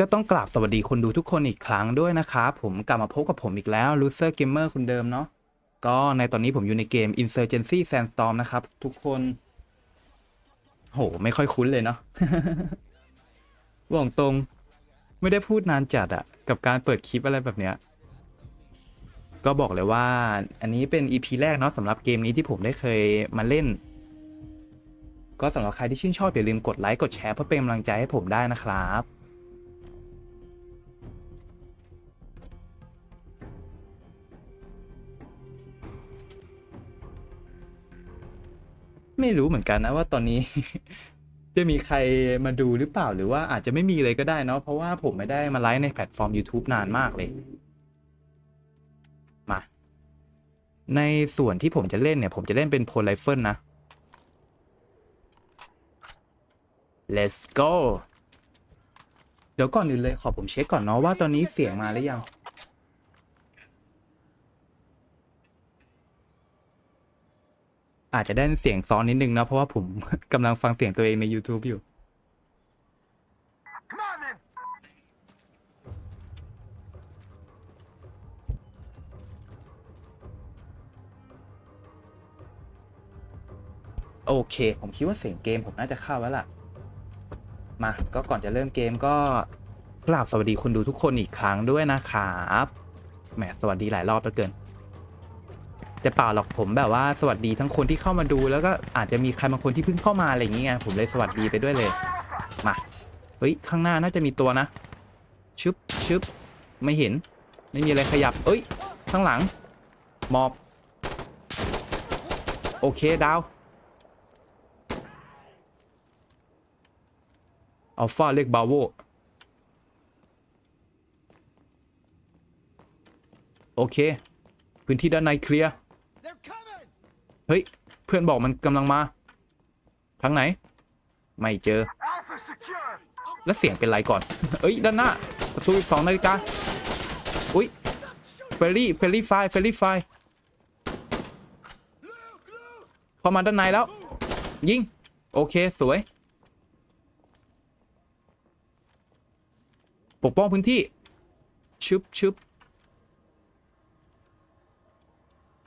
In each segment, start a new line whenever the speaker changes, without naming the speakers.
ก็ต้องกราบสวัสดีคนดูทุกคนอีกครั้งด้วยนะครับผมกลับมาพบกับผมอีกแล้ว Loser Gamer คนเดิมเนาะก็ในตอนนี้ผมอยู่ในเกม Insurgency Sandstorm นะครับ ทุกคน โห ไม่ค่อยคุ้นเลยเนาะบอกตรง ไม่ได้พูดนานจัดอะกับการเปิดคลิปอะไรแบบเนี้ยก็บอกเลยว่า อันนี้เป็น EP แรกเนาะสำหรับเกมนี้ที่ผมได้เคยมาเล่น ก็สำหรับใครที่ชื่นชอบอย่าลืมกดไลค์กดแชร์เพื่อเป็นกำลังใจให้ผมได้นะครับ ไม่รู้เหมือนกันนะว่าตอนนี้ จะมีใครมาดูหรือเปล่าหรือว่าอาจจะไม่มีเลยก็ได้เนาะเพราะว่าผมไม่ได้มาไลฟ์ในแพลตฟอร์ม YouTube นานมากเลย มา ในส่วนที่ผมจะเล่นเนี่ย ผมจะเล่นเป็นโพลไลเฟิลนะ let's go เดี๋ยวก่อนอื่นเลยขอผมเช็คก่อนเนาะว่าตอนนี้เสียงมาหรือยัง อาจจะได้เสียงซ้อนนิดนึงเนาะเพราะว่าผมกำลังฟังเสียงตัวเองใน YouTube อยู่
on,
โอเค ผมคิดว่าเสียงเกมผมน่าจะเข้าแล้วล่ะ มา ก็ก่อนจะเริ่มเกมก็กราบสวัสดีคนดูทุกคนอีกครั้งด้วยนะครับ แหม สวัสดีหลายรอบเหลือเกิน แต่เปล่าหรอกผมแบบว่าสวัสดีทั้งคนที่เข้ามาดู แล้วก็อาจจะมีใครบางคนที่เพิ่งเข้ามาอะไรอย่างเงี้ยผมเลยสวัสดีไปด้วยเลยมาเฮ้ยข้างหน้าน่าจะมีตัวนะชึบชึบไม่เห็น ไม่มีอะไรขยับ เอ้ย ข้างหลังมอบ โอเค ดาวอัลฟาเรียกบาโวโอเค พื้นที่ด้านในเคลียร์ เฮ้ย เพื่อนบอกมันกำลังมา ทางไหน ไม่เจอ แล้วเสียงเป็นไรก่อน เอ้ย ด้านหน้า ประตูอีกสองนาฬิกา อุ้ยเฟรรี่ เฟรรี่ไฟ เฟรรี่ไฟเข้ามาด้านในแล้ว ยิง โอเค สวย ปกป้องพื้นที่ ชึบชึบ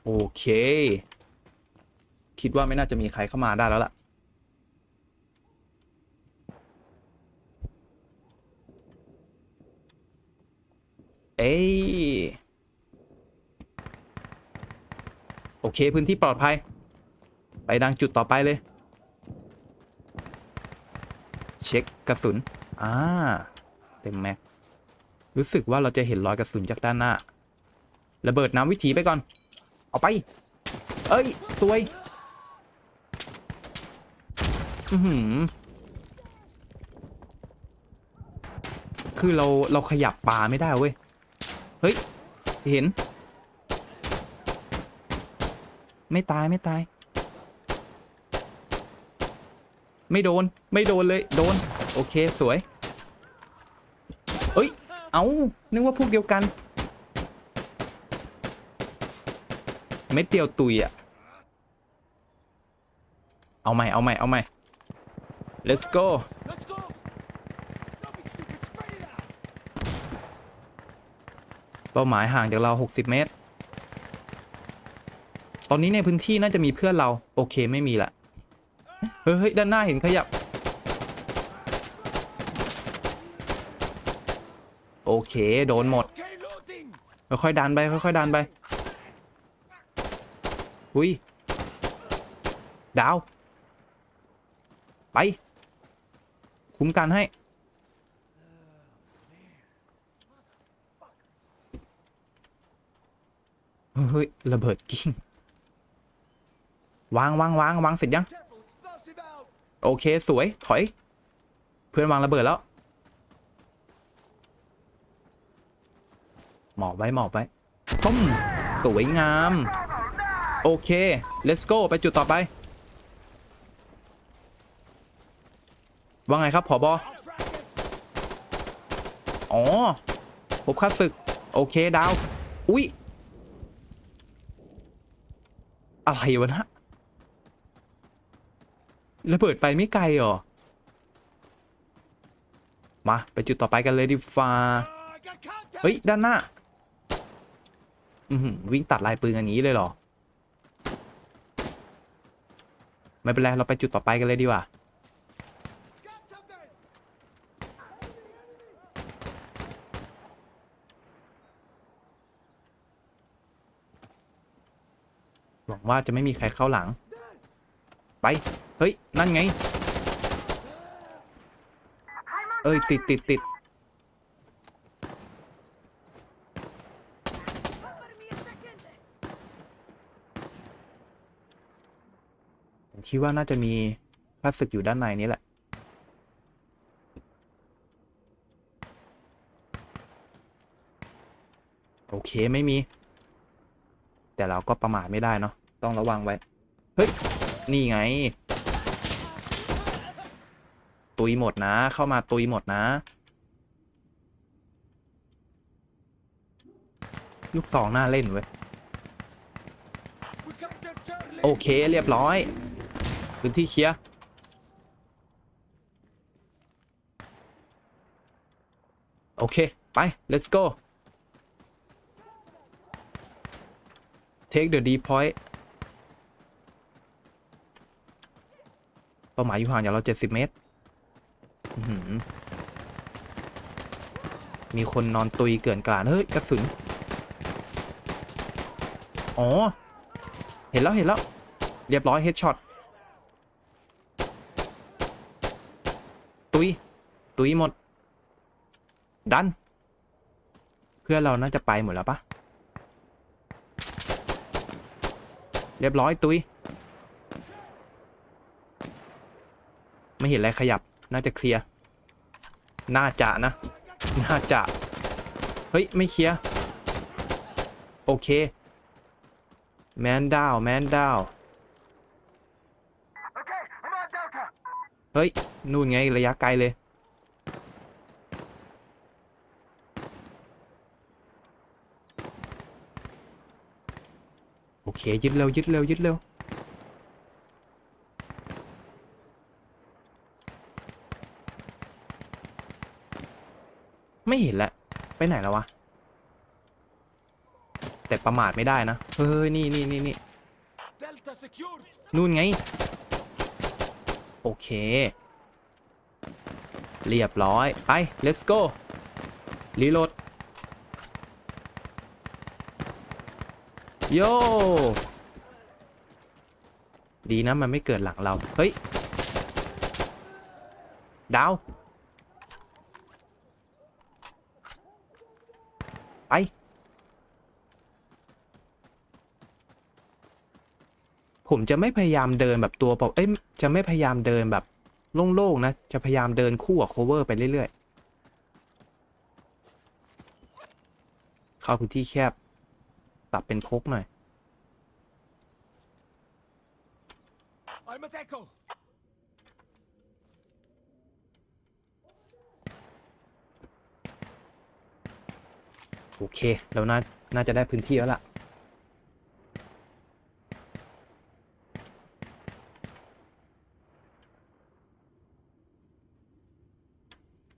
โอเค คิดว่าไม่น่าจะมีใครเข้ามาได้แล้วล่ะ เอ้ยโอเค พื้นที่ปลอดภัย ไปดังจุดต่อไปเลย เช็คกระสุน อ่า เต็มแม็ก รู้สึกว่าเราจะเห็นรอยกระสุนจากด้านหน้า ระเบิดน้ำวิถีไปก่อน เอาไป เอ้ยสวย คือเราเราขยับปลาไม่ได้เว้ย เฮ้ย เห็น ไม่ตายไม่ตาย ไม่โดน ไม่โดนเลย โดน โอเคสวย เอ้ย เอานึกว่าพวกเดียวกัน เม็ดเดียวตุยอะเอาใหม่ เอาใหม่ เอาใหม่ let's go
Let's go. Don't be stupid. Spread it out.
เป้าหมายห่างจากเรา 60 เมตร ตอนนี้ในพื้นที่น่าจะมีเพื่อนเรา โอเคไม่มีละ เฮ้ยเฮ้ยด้านหน้าเห็นขยับ โอเค โดนหมด
Okay, loading.
ค่อยๆดันไป ค่อยๆดันไป อุ้ย ดาว ไป คุ้มกันให้ เฮ้ยระเบิดกิ้งวางวางวางวางเสร็จยัง โอเคสวย ถอย เพื่อนวางระเบิดแล้ว หมอบไว้หมอบไว้ต้มสวยงาม โอเค let's go ไปจุดต่อไป ว่าไงครับผอบออ๋อพบค่าศึก โอเค ดาว อุ๊ยอะไรวะนะระเบิดไปไม่ไกลหรอ มา ไปจุดต่อไปกันเลยดีฟ้าเฮ้ย ด้านหน้า อือหือวิ่งตัดลายปืนอันนี้เลยเหรอ ไม่เป็นไร เราไปจุดต่อไปกันเลยดีกว่า หวังว่าจะไม่มีใครเข้าหลัง ไป เฮ้ย นั่นไง เอ้ย ติดติดติดผมคิดว่าน่าจะมีข้าศึกอยู่ด้านในนี้แหละโอเค ไม่มี แต่เราก็ประมาทไม่ได้เนาะต้องระวังไว้ เฮ้ย นี่ไง ตุยหมดนะ เข้ามาตุยหมดนะ ลูกสองหน้าเล่นเว้ย โอเคเรียบร้อยพื้นที่เคลียร์โอเค ไป let's go take the D point เป้าหมายอยู่ห่างจากเรา 70 เมตรอื้อหือมีคนนอนตุยเกลื่อนกลาดเฮ้ย กระสุน อ๋อ เห็นแล้ว เห็นแล้ว เรียบร้อยเฮดช็อต ตุย ตุยหมด ดัน เพื่อนเราน่าจะไปหมดแล้วปะ เรียบร้อยตุยไม่เห็นอะไรขยับ น่าจะเคลียร์ น่าจะนะ น่าจะ เฮ้ย ไม่เคลียร์ โอเค แมนดาว แมนดาว เฮ้ย นู่นไงระยะไกลเลย โอเค ยึดเร็วยึดเร็วยึดเร็วไม่เห็นละ ไปไหนแล้ววะ แต่ประมาทไม่ได้นะ เฮ้ย นี่นี่นี่นี่
Delta secured.
นู่นไง โอเค เรียบร้อย ไป let's go รีโหลด โยดีนะมันไม่เกิดหลังเรา เฮ้ย ดาว ไป ผมจะไม่พยายามเดินแบบตัวเปล่าเอ้ย จะไม่พยายามเดินแบบโล่งๆนะ จะพยายามเดินคู่กับ cover ไปเรื่อยๆ เข้าพื้นที่แคบตับเป็นพกหน่อย
I'm at Echo.
โอเคเราน่าน่าจะได้พื้นที่แล้วล่ะ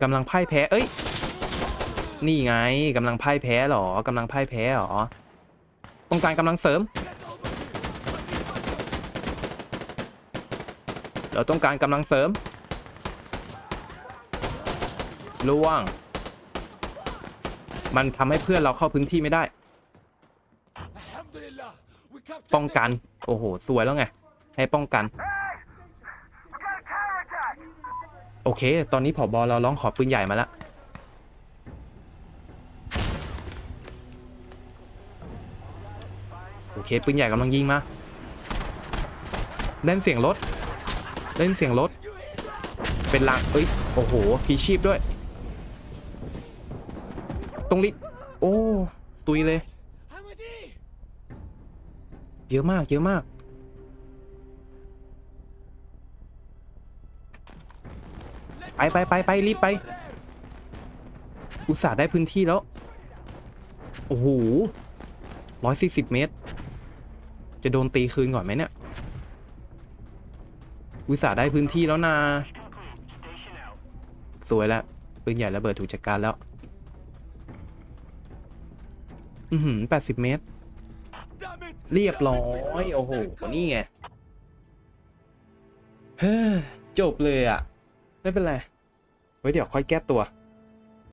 กำลังพ่ายแพ้ เอ้ย นี่ไง กำลังพ่ายแพ้หรอ กำลังพ่ายแพ้หรอ ต้องการกำลังเสริม เราต้องการกำลังเสริมล่วง มันทำให้เพื่อนเราเข้าพื้นที่ไม่ได้ ป้องกัน โอ้โห สวยแล้วไง ให้ป้องกัน โอเค ตอนนี้ผอบอเราร้องขอปืนใหญ่มาแล้วโอเคปืนใหญ่กำลังยิงมาเล่นเสียงรถ เล่นเสียงรถ เป็นลางเอ้ย โอ้โห พีชีพด้วย ตรงลิโอ้ ตุยเลย เยอะมาก เยอะมาก ไปไปไปไปรีบไป อุตส่าห์ได้พื้นที่แล้ว โอ้โหร้อยสี่สิบเมตร จะโดนตีคืนก่อนไหมเนี่ย อุตส่าห์ได้พื้นที่แล้วนาสวยแล้วปืนใหญ่ระเบิดถูกจัดการแล้ว อือหือแปดสิบเมตร เรียบร้อย โอ้โห นี่ไง เฮ้จบเลยอะ ไม่เป็นไร ไว้เดี๋ยวค่อยแก้ตัว